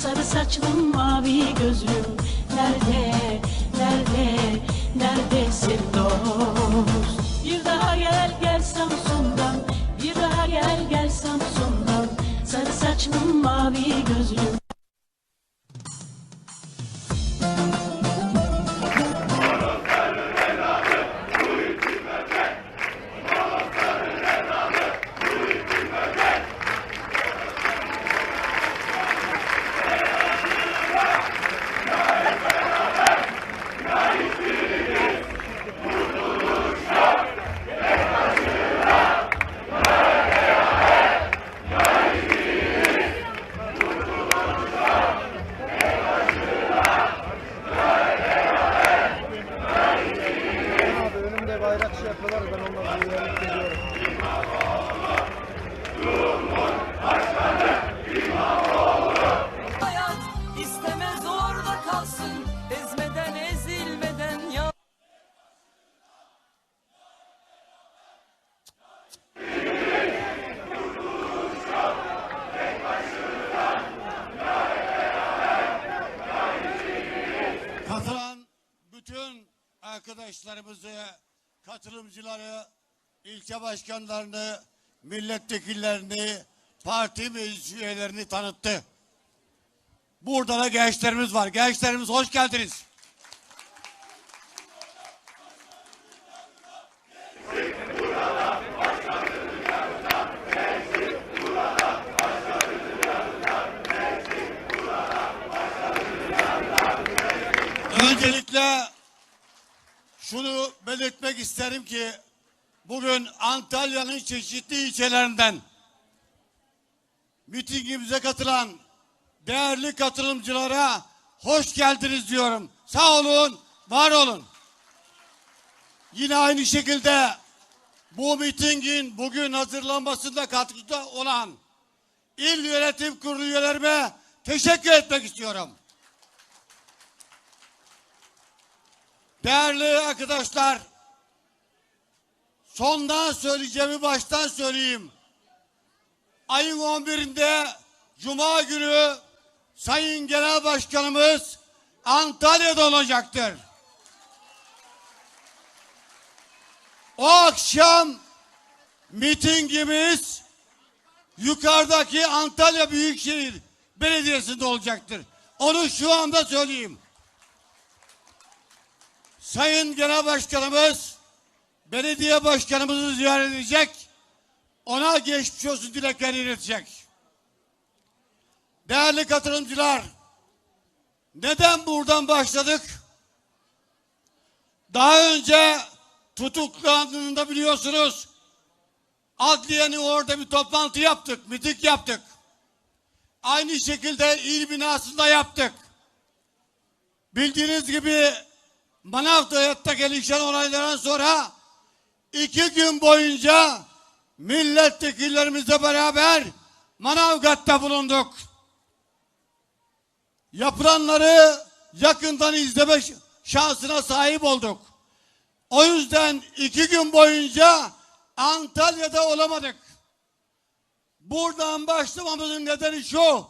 Sarı saçlım mavi gözlüm. Nerede, nerede, neredesin dost? Bir daha gel gel Samsun'dan. Bir daha gel gel Samsun'dan. Sarı saçlım mavi gözlüm katılımcıları, ilçe başkanlarını, milletvekillerini, parti meclis üyelerini tanıttı. Burada da gençlerimiz var. Gençlerimiz hoş geldiniz. Öncelikle şunu belirtmek isterim ki bugün Antalya'nın çeşitli ilçelerinden mitingimize katılan değerli katılımcılara hoş geldiniz diyorum. Sağ olun, var olun. Yine aynı şekilde bu mitingin bugün hazırlanmasında katkıda olan il yönetim kurulu üyelerime teşekkür etmek istiyorum. Değerli arkadaşlar, sondan söyleyeceğimi baştan söyleyeyim. Ayın 11'inde Cuma günü Sayın Genel Başkanımız Antalya'da olacaktır. O akşam mitingimiz yukarıdaki Antalya Büyükşehir Belediyesi'nde olacaktır. Onu şu anda söyleyeyim. Sayın Genel Başkanımız belediye başkanımızı ziyaret edecek. Ona geçmiş olsun dileklerini iletecek. Değerli katılımcılar, neden buradan başladık? Daha önce tutuklandığında biliyorsunuz adliyenin orada bir toplantı yaptık, miting yaptık. Aynı şekilde il binasında yaptık. Bildiğiniz gibi Manavgat'ta gelişen olaylardan sonra iki gün boyunca milletvekillerimizle beraber Manavgat'ta bulunduk. Yapılanları yakından izleme şansına sahip olduk. O yüzden iki gün boyunca Antalya'da olamadık. Buradan başlamamızın nedeni şu.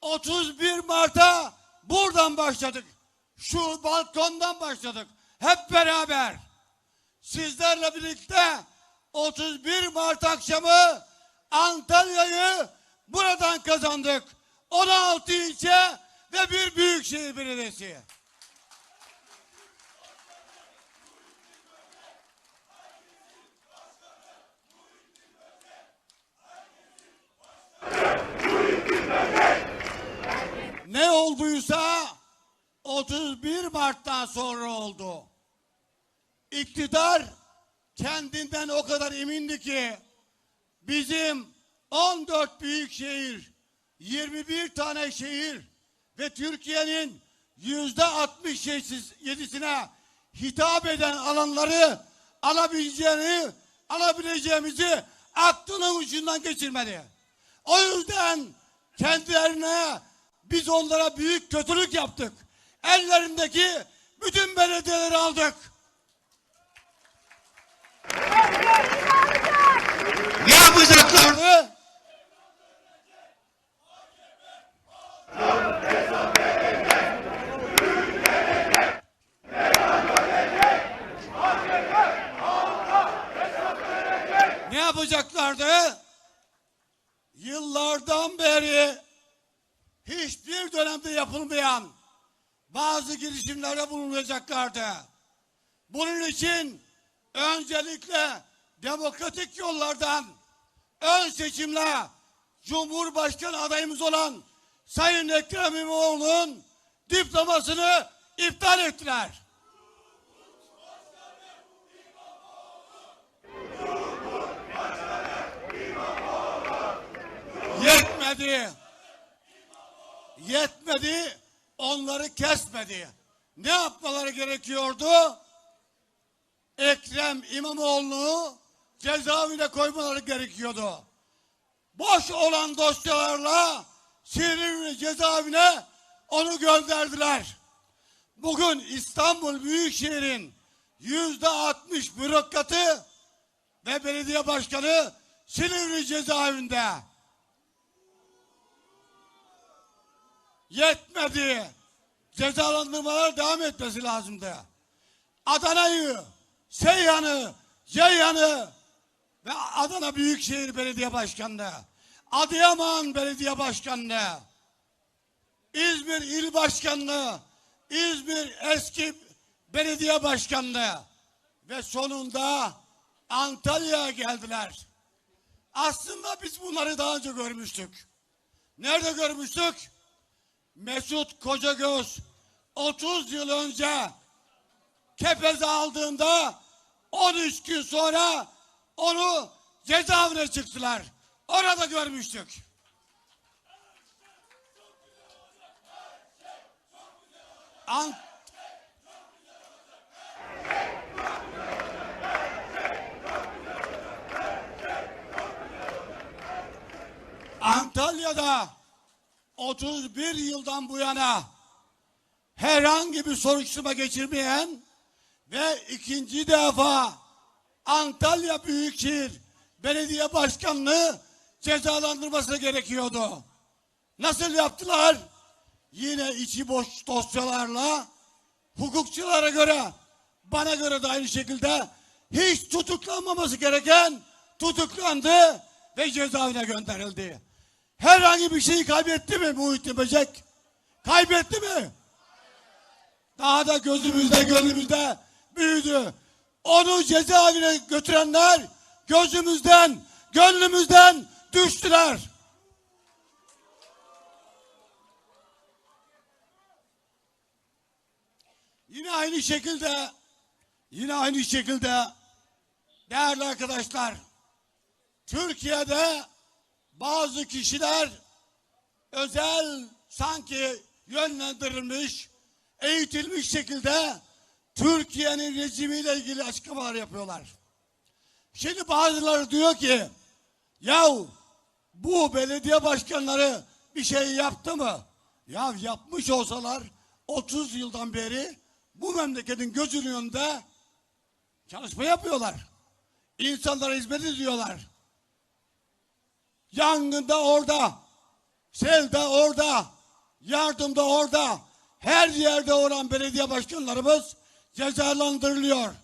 31 Mart'a buradan başladık. Şu balkondan başladık. Hep beraber. Sizlerle birlikte 31 Mart akşamı Antalya'yı buradan kazandık. 16 ilçe ve bir büyükşehir belediyesi. Ne olduysa 31 Mart'tan sonra oldu. İktidar kendinden o kadar emindi ki bizim 14 büyük şehir, 21 tane şehir ve Türkiye'nin yüzde 67'sine hitap eden alanları alabileceğini, alabileceğimizi aklının ucundan geçirmedi. O yüzden kendilerine biz onlara büyük kötülük yaptık ellerindeki bütün belediyeleri aldık. Ne yapacaklardı? Ne yapacaklardı? Girişimlerde bulunacaklardı. Bunun için öncelikle demokratik yollardan ön seçimle Cumhurbaşkanı adayımız olan Sayın Ekrem İmamoğlu'nun diplomasını iptal ettiler. Yetmedi. Yetmedi. Onları kesmedi. Ne yapmaları gerekiyordu? Ekrem İmamoğlu'nu cezaevine koymaları gerekiyordu. Boş olan dosyalarla Silivri cezaevine onu gönderdiler. Bugün İstanbul Büyükşehir'in yüzde altmış bürokratı ve belediye başkanı Silivri cezaevinde. Yetmedi. Cezalandırmalar devam etmesi lazımdı. Adana'yı, Seyhan'ı, Ceyhan'ı ve Adana Büyükşehir Belediye Başkanlığı, Adıyaman Belediye Başkanlığı, İzmir İl Başkanlığı, İzmir Eski Belediye Başkanlığı ve sonunda Antalya'ya geldiler. Aslında biz bunları daha önce görmüştük. Nerede görmüştük? Mesut Kocagöz 30 yıl önce Kepez'e aldığında 13 gün sonra onu cezaevine çıktılar. Orada görmüştük. Ant Antalya'da 31 yıldan bu yana herhangi bir soruşturma geçirmeyen ve ikinci defa Antalya Büyükşehir Belediye Başkanlığı cezalandırması gerekiyordu. Nasıl yaptılar? Yine içi boş dosyalarla hukukçulara göre bana göre de aynı şekilde hiç tutuklanmaması gereken tutuklandı ve cezaevine gönderildi. Herhangi bir şeyi kaybetti mi Muhittin Böcek? Kaybetti mi? Daha da gözümüzde gönlümüzde büyüdü. Onu cezaevine götürenler gözümüzden, gönlümüzden düştüler. Yine aynı şekilde, yine aynı şekilde değerli arkadaşlar, Türkiye'de bazı kişiler özel sanki yönlendirilmiş, eğitilmiş şekilde Türkiye'nin rejimiyle ilgili açıklamalar yapıyorlar. Şimdi bazıları diyor ki yahu bu belediye başkanları bir şey yaptı mı? Ya yapmış olsalar 30 yıldan beri bu memleketin gözünün önünde çalışma yapıyorlar. İnsanlara hizmet ediyorlar. Yangında orada, selde orada, yardımda orada, her yerde olan belediye başkanlarımız cezalandırılıyor.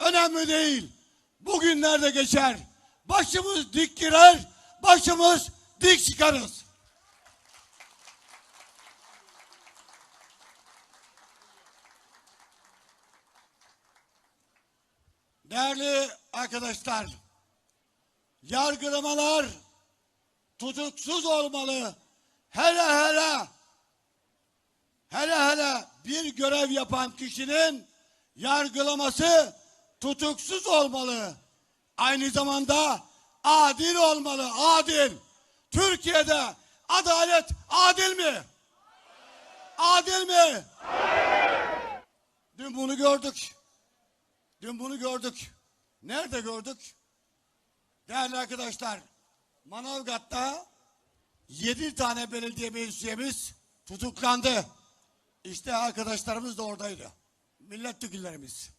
Önemli değil. Bugünlerde geçer. Başımız dik girer, başımız dik çıkarız. Değerli arkadaşlar, yargılamalar tutuksuz olmalı. Hele hele hele hele bir görev yapan kişinin yargılaması tutuksuz olmalı. Aynı zamanda adil olmalı, adil. Türkiye'de adalet adil mi? Adil mi? Dün bunu gördük. Dün bunu gördük. Nerede gördük? Değerli arkadaşlar, Manavgat'ta yedi tane belediye meclisiyemiz tutuklandı. İşte arkadaşlarımız da oradaydı. Milletvekillerimiz.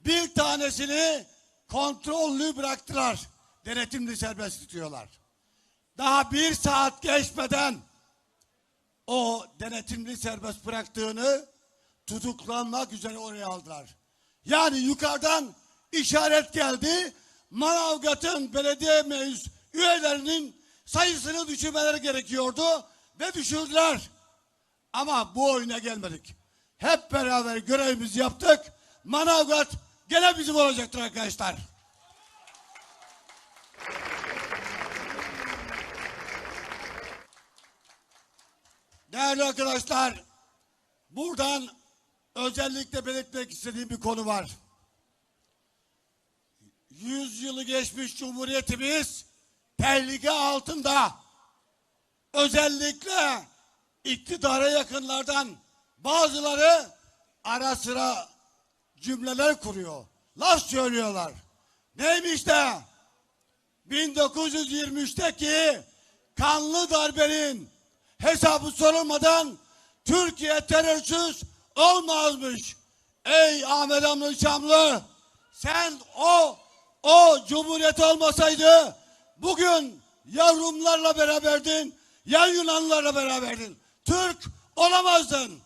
Bir tanesini kontrollü bıraktılar. Denetimli serbest tutuyorlar. Daha bir saat geçmeden o denetimli serbest bıraktığını tutuklanmak üzere oraya aldılar. Yani yukarıdan işaret geldi. Manavgat'ın belediye meclis üyelerinin sayısını düşürmeleri gerekiyordu ve düşürdüler. Ama bu oyuna gelmedik. hep beraber görevimizi yaptık. Manavgat gene bizim olacaktır arkadaşlar. Değerli arkadaşlar, buradan özellikle belirtmek istediğim bir konu var. Yüz yılı geçmiş Cumhuriyetimiz tehlike altında. Özellikle iktidara yakınlardan bazıları ara sıra cümleler kuruyor. Laf söylüyorlar. Neymiş de 1923'teki kanlı darbenin hesabı sorulmadan Türkiye terörsüz olmazmış. Ey Ahmet Hamdi Şamlı sen o o cumhuriyet olmasaydı bugün ya Rumlarla beraberdin ya Yunanlılarla beraberdin. Türk olamazdın.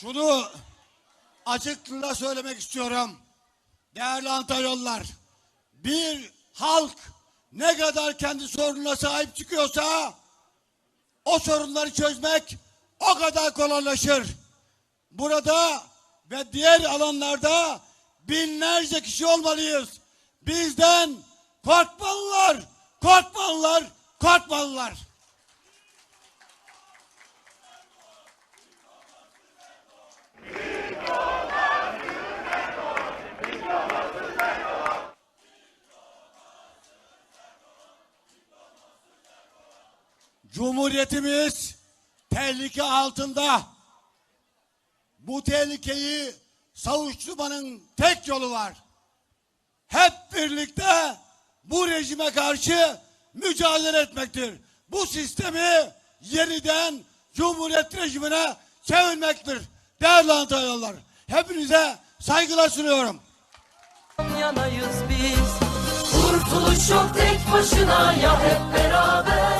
Şunu açıklıkla söylemek istiyorum. Değerli Antalyalılar, bir halk ne kadar kendi sorununa sahip çıkıyorsa o sorunları çözmek o kadar kolaylaşır. Burada ve diğer alanlarda binlerce kişi olmalıyız. Bizden korkmalılar, korkmalılar, korkmalılar. Cumhuriyetimiz tehlike altında. Bu tehlikeyi savuşturmanın tek yolu var. Hep birlikte bu rejime karşı mücadele etmektir. Bu sistemi yeniden Cumhuriyet rejimine çevirmektir. Değerli Antalyalılar, hepinize saygılar sunuyorum. yanayız biz Kurtuluş yok tek başına ya hep beraber